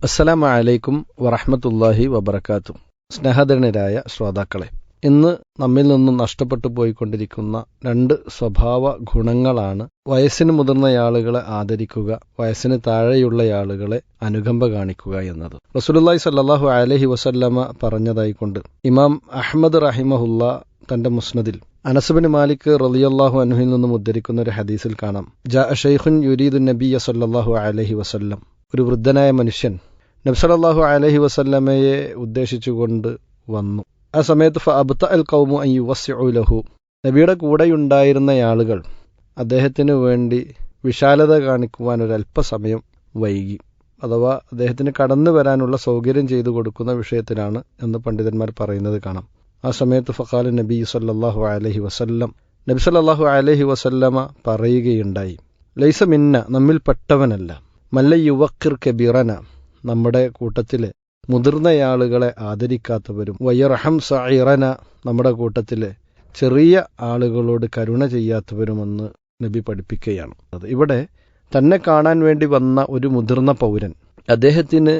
അസ്സലാമു അലൈക്കും വറഹമത്തല്ലാഹി വബർക്കാത്തു സ്നേഹധനരായ ശ്രോതാക്കളെ ഇന്ന് നമ്മിൽ നിന്നും നഷ്ടപ്പെട്ടു പോയിക്കൊണ്ടിരിക്കുന്ന രണ്ട് സ്വഭാവ ഗുണങ്ങളാണ് വയസ്സിന് മുതിർന്ന ആളുകളെ ആദരിക്കുക വയസ്സിന് താഴെയുള്ള ആളുകളെ അനുകമ്പ കാണിക്കുക എന്നത്. റസൂലുള്ളാഹി സല്ലാഹു അലഹി വസല്ലമ പറഞ്ഞതായിക്കൊണ്ട് ഇമാം അഹമ്മദ് റഹിമഹുല്ല തന്റെ മുസ്നദിൽ അനസുബിൻ മാലിക് റലിയല്ലാഹു അനുഹിൽ നിന്നും ഉദ്ധരിക്കുന്ന ഒരു ഹദീസിൽ കാണാം ജാ ഷെയ്ഖുൻ യുരീദു നബിയ സല്ലാഹു അലഹി വസല്ലം ഒരു വൃദ്ധനായ മനുഷ്യൻ നബ്സലല്ലാഹു അലഹി വസല്ലമയെ ഉദ്ദേശിച്ചുകൊണ്ട് വന്നു. ആ സമയത്ത് ഫഅബ്ത അൽ കൗമു അൻ യുവസ്സിഉ ലഹു. നബിയുടെ കൂടെയുണ്ടായിരുന്ന ആളുകൾ അദ്ദേഹത്തിന് വേണ്ടി വിശാലത കാണിക്കുവാൻ ഒരല്പസമയം വൈകി. അഥവാ അദ്ദേഹത്തിന് കടന്നു വരാനുള്ള സൗകര്യം ചെയ്തു കൊടുക്കുന്ന വിഷയത്തിലാണ് എന്ന് പണ്ഡിതന്മാർ പറയുന്നത് കാണാം. ആ സമയത്ത് ഫഖാൽ നബി സല്ലാഹു അലഹി വസല്ലം നബി സല്ലാഹു അലഹി വസല്ലമ പറയുകയുണ്ടായി. ലൈസ മിന്ന നമ്മിൽ പെട്ടവനല്ല. മല്ല യുവക്കിർ കബീറന. നമ്മുടെ കൂട്ടത്തിൽ മുതിർന്നയാളുകളെ ആദരിക്കാത്തവരും വയ്യറഹം സൈറന നമ്മുടെ കൂട്ടത്തിൽ ചെറിയ ആളുകളോട് കരുണ ചെയ്യാത്തവരുമെന്ന് നബി പഠിപ്പിക്കുകയാണ്. അത് ഇവിടെ തന്നെ കാണാൻ വേണ്ടി വന്ന ഒരു മുതിർന്ന പൗരൻ അദ്ദേഹത്തിന്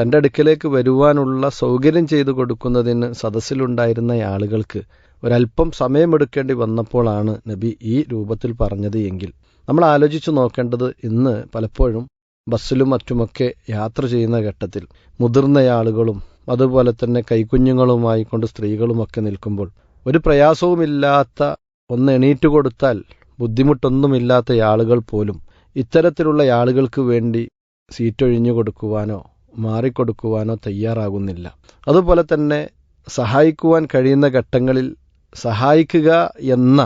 തന്റെ അടുക്കലേക്ക് വരുവാനുള്ള സൗകര്യം ചെയ്തു കൊടുക്കുന്നതിന് സദസ്സിലുണ്ടായിരുന്ന ആളുകൾക്ക് ഒരല്പം സമയമെടുക്കേണ്ടി വന്നപ്പോഴാണ് നബി ഈ രൂപത്തിൽ പറഞ്ഞത് എങ്കിൽ. നമ്മൾ ആലോചിച്ചു നോക്കേണ്ടത് ഇന്ന് പലപ്പോഴും ബസ്സിലും മറ്റുമൊക്കെ യാത്ര ചെയ്യുന്ന ഘട്ടത്തിൽ മുതിർന്ന ആളുകളും അതുപോലെ തന്നെ കൈക്കുഞ്ഞുങ്ങളുമായി കൊണ്ട് സ്ത്രീകളുമൊക്കെ നിൽക്കുമ്പോൾ ഒരു പ്രയാസവുമില്ലാത്ത ഒന്ന് എണീറ്റ് കൊടുത്താൽ ബുദ്ധിമുട്ടൊന്നുമില്ലാത്ത ആളുകൾ പോലും ഇത്തരത്തിലുള്ള ആളുകൾക്ക് വേണ്ടി സീറ്റൊഴിഞ്ഞു കൊടുക്കുവാനോ മാറിക്കൊടുക്കുവാനോ തയ്യാറാകുന്നില്ല. അതുപോലെ തന്നെ സഹായിക്കുവാൻ കഴിയുന്ന ഘട്ടങ്ങളിൽ സഹായിക്കുക എന്ന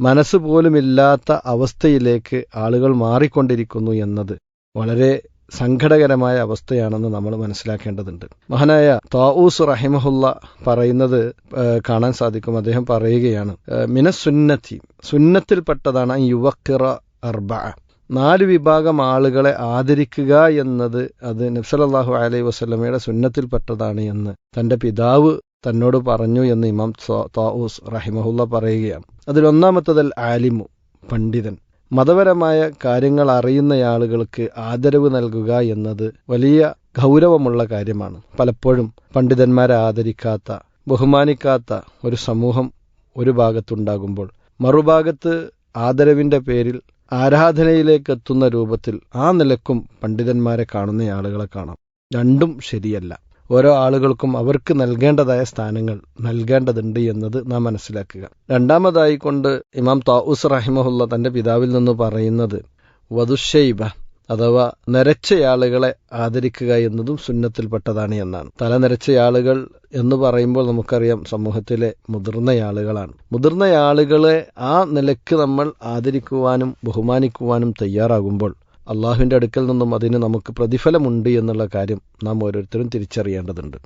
മനസ്സ് പോലുമില്ലാത്ത അവസ്ഥയിലേക്ക് ആളുകൾ മാറിക്കൊണ്ടിരിക്കുന്നു എന്നത് വളരെ സങ്കടകരമായ അവസ്ഥയാണെന്ന് നമ്മൾ മനസ്സിലാക്കേണ്ടതുണ്ട്. മഹാനായ താവൂസ് റഹിമഹുല്ല പറയുന്നത് കാണാൻ സാധിക്കും. അദ്ദേഹം പറയുകയാണ് മിന സുന്നത്തി സുന്നത്തിൽപ്പെട്ടതാണ് യുവക്കിറ അർബ. നാല് വിഭാഗം ആളുകളെ ആദരിക്കുക എന്നത് അത് നബ്സലല്ലാഹു അലൈഹി വസ്ലമയുടെ സുന്നത്തിൽപ്പെട്ടതാണ് എന്ന് തന്റെ പിതാവ് തന്നോട് പറഞ്ഞു എന്ന് ഇമാം താവൂസ് റഹിമഹുല്ല പറയുകയാണ്. അതിലൊന്നാമത്തതൽ ആലിമു പണ്ഡിതൻ. മതപരമായ കാര്യങ്ങൾ അറിയുന്ന ആളുകൾക്ക് ആദരവ് നൽകുക എന്നത് വലിയ ഗൗരവമുള്ള കാര്യമാണ്. പലപ്പോഴും പണ്ഡിതന്മാരെ ആദരിക്കാത്ത ബഹുമാനിക്കാത്ത ഒരു സമൂഹം ഒരു ഭാഗത്തുണ്ടാകുമ്പോൾ മറുഭാഗത്ത് ആദരവിന്റെ പേരിൽ ആരാധനയിലേക്ക് എത്തുന്ന രൂപത്തിൽ ആ നിലക്കും പണ്ഡിതന്മാരെ കാണുന്ന ആളുകളെ കാണാം. രണ്ടും ശരിയല്ല. ഓരോ ആളുകൾക്കും അവർക്ക് നൽകേണ്ടതായ സ്ഥാനങ്ങൾ നൽകേണ്ടതുണ്ട് എന്നത് നാം മനസ്സിലാക്കുക. രണ്ടാമതായി കൊണ്ട് ഇമാം താവൂസ് റഹിമഹുല്ല തന്റെ പിതാവിൽ നിന്ന് പറയുന്നത് വധുഷൈബ അഥവാ നരച്ചയാളുകളെ ആദരിക്കുക എന്നതും സുന്നത്തിൽപ്പെട്ടതാണ് എന്നാണ്. തല നരച്ചയാളുകൾ എന്ന് പറയുമ്പോൾ നമുക്കറിയാം സമൂഹത്തിലെ മുതിർന്നയാളുകളാണ്. മുതിർന്നയാളുകളെ ആ നിലയ്ക്ക് നമ്മൾ ആദരിക്കുവാനും ബഹുമാനിക്കുവാനും തയ്യാറാകുമ്പോൾ അള്ളാഹുവിന്റെ അടുക്കൽ നിന്നും അതിന് നമുക്ക് പ്രതിഫലമുണ്ട് എന്നുള്ള കാര്യം നാം ഓരോരുത്തരും തിരിച്ചറിയേണ്ടതുണ്ട്.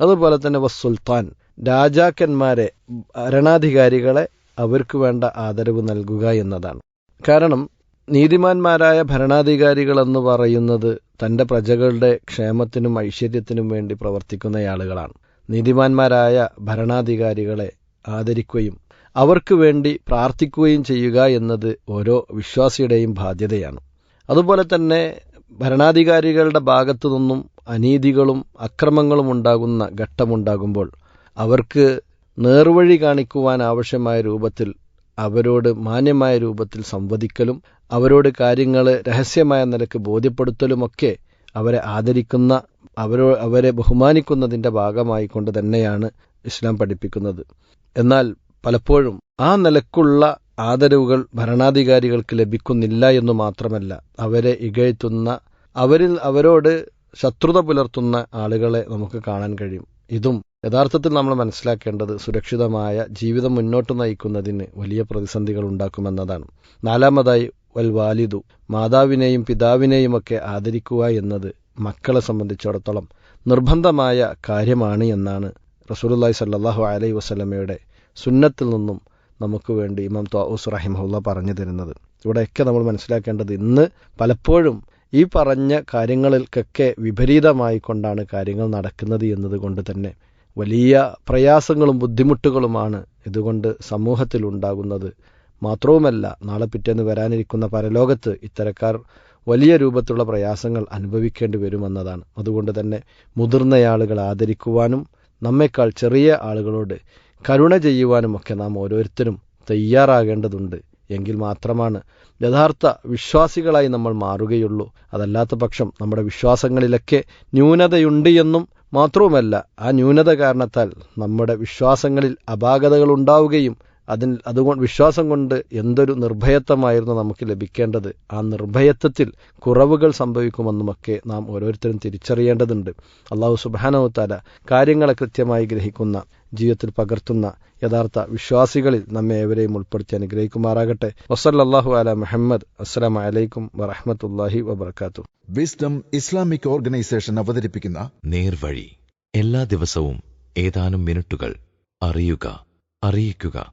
അതുപോലെ തന്നെ സുൽത്താൻ രാജാക്കന്മാരെ ഭരണാധികാരികളെ അവർക്ക് വേണ്ട ആദരവ് നൽകുക എന്നതാണ്. കാരണം നീതിമാന്മാരായ ഭരണാധികാരികളെന്ന് പറയുന്നത് തന്റെ പ്രജകളുടെ ക്ഷേമത്തിനും ഐശ്വര്യത്തിനും വേണ്ടി പ്രവർത്തിക്കുന്ന ആളുകളാണ്. നീതിമാന്മാരായ ഭരണാധികാരികളെ ആദരിക്കുകയും അവർക്ക് വേണ്ടി പ്രാർത്ഥിക്കുകയും ചെയ്യുക എന്നത് ഓരോ വിശ്വാസിയുടെയും ബാധ്യതയാണ്. അതുപോലെ തന്നെ ഭരണാധികാരികളുടെ ഭാഗത്തു നിന്നും അനീതികളും അക്രമങ്ങളും ഉണ്ടാകുന്ന ഘട്ടമുണ്ടാകുമ്പോൾ അവർക്ക് നേർവഴി കാണിക്കുവാൻ ആവശ്യമായ രൂപത്തിൽ അവരോട് മാന്യമായ രൂപത്തിൽ സംവദിക്കലും അവരോട് കാര്യങ്ങൾ രഹസ്യമായ നിലയ്ക്ക് ബോധ്യപ്പെടുത്തലുമൊക്കെ അവരെ ആദരിക്കുന്ന അവരോ അവരെ ബഹുമാനിക്കുന്നതിന്റെ ഭാഗമായി കൊണ്ട് തന്നെയാണ് ഇസ്ലാം പഠിപ്പിക്കുന്നത്. എന്നാൽ പലപ്പോഴും ആ നിലക്കുള്ള ആദരവുകൾ ഭരണാധികാരികൾക്ക് ലഭിക്കുന്നില്ല എന്നു മാത്രമല്ല അവരെ ഇകഴ്ത്തുന്ന അവരിൽ അവരോട് ശത്രുത പുലർത്തുന്ന ആളുകളെ നമുക്ക് കാണാൻ കഴിയും. ഇതും യഥാർത്ഥത്തിൽ നമ്മൾ മനസ്സിലാക്കേണ്ടത് സുരക്ഷിതമായ ജീവിതം മുന്നോട്ട് നയിക്കുന്നതിന് വലിയ പ്രതിസന്ധികൾ ഉണ്ടാക്കുമെന്നതാണ്. നാലാമതായി വൽ വാലിദു മാതാവിനെയും പിതാവിനെയുമൊക്കെ ആദരിക്കുക എന്നത് മക്കളെ സംബന്ധിച്ചിടത്തോളം നിർബന്ധമായ കാര്യമാണ് എന്നാണ് റസൂലുല്ലായി സല്ലാഹു അലൈ വസ്ലമയുടെ സുന്നത്തിൽ നിന്നും നമുക്ക് വേണ്ടി ഇമാം തോസ് റഹിമഹുല്ല പറഞ്ഞു തരുന്നത്. ഇവിടെയൊക്കെ നമ്മൾ മനസ്സിലാക്കേണ്ടത് ഇന്ന് പലപ്പോഴും ഈ പറഞ്ഞ കാര്യങ്ങൾക്കൊക്കെ വിപരീതമായി കൊണ്ടാണ് കാര്യങ്ങൾ നടക്കുന്നത് എന്നതുകൊണ്ട് തന്നെ വലിയ പ്രയാസങ്ങളും ബുദ്ധിമുട്ടുകളുമാണ് ഇതുകൊണ്ട് സമൂഹത്തിൽ ഉണ്ടാകുന്നത്. മാത്രവുമല്ല നാളെ പിറ്റേന്ന് വരാനിരിക്കുന്ന പരലോകത്ത് ഇത്തരക്കാർ വലിയ രൂപത്തിലുള്ള പ്രയാസങ്ങൾ അനുഭവിക്കേണ്ടി വരുമെന്നതാണ്. അതുകൊണ്ട് തന്നെ മുതിർന്നയാളുകൾ ആദരിക്കുവാനും നമ്മേക്കാൾ ചെറിയ ആളുകളോട് കരുണ ചെയ്യുവാനുമൊക്കെ നാം ഓരോരുത്തരും തയ്യാറാകേണ്ടതുണ്ട്. എങ്കിൽ മാത്രമാണ് യഥാർത്ഥ വിശ്വാസികളായി നമ്മൾ മാറുകയുള്ളൂ. അതല്ലാത്ത പക്ഷം നമ്മുടെ വിശ്വാസങ്ങളിലൊക്കെ ന്യൂനതയുണ്ട് എന്നും മാത്രവുമല്ല ആ ന്യൂനത കാരണത്താൽ നമ്മുടെ വിശ്വാസങ്ങളിൽ അപാകതകൾ അതിൽ അതുകൊണ്ട് വിശ്വാസം കൊണ്ട് എന്തൊരു നിർഭയത്വമായിരുന്നു നമുക്ക് ലഭിക്കേണ്ടത്. ആ നിർഭയത്വത്തിൽ കുറവുകൾ സംഭവിക്കുമെന്നുമൊക്കെ നാം ഓരോരുത്തരും തിരിച്ചറിയേണ്ടതുണ്ട്. അള്ളാഹു സുബാനവത്താല കാര്യങ്ങളെ കൃത്യമായി ഗ്രഹിക്കുന്ന ജീവിതത്തിൽ പകർത്തുന്ന യഥാർത്ഥ വിശ്വാസികളിൽ നമ്മെ ഏവരെയും ഉൾപ്പെടുത്തി അനുഗ്രഹിക്കുമാറാകട്ടെ. വസല്ലാഹു അല മുഹമ്മദ്. അസ്സലാം വലൈക്കും വറഹമത്തല്ലാഹി വബർക്കാത്തു വിസ്ഡം ഇസ്ലാമിക് ഓർഗനൈസേഷൻ അവതരിപ്പിക്കുന്ന നേർവഴി എല്ലാ ദിവസവും ഏതാനും മിനിറ്റുകൾ അറിയുക അറിയിക്കുക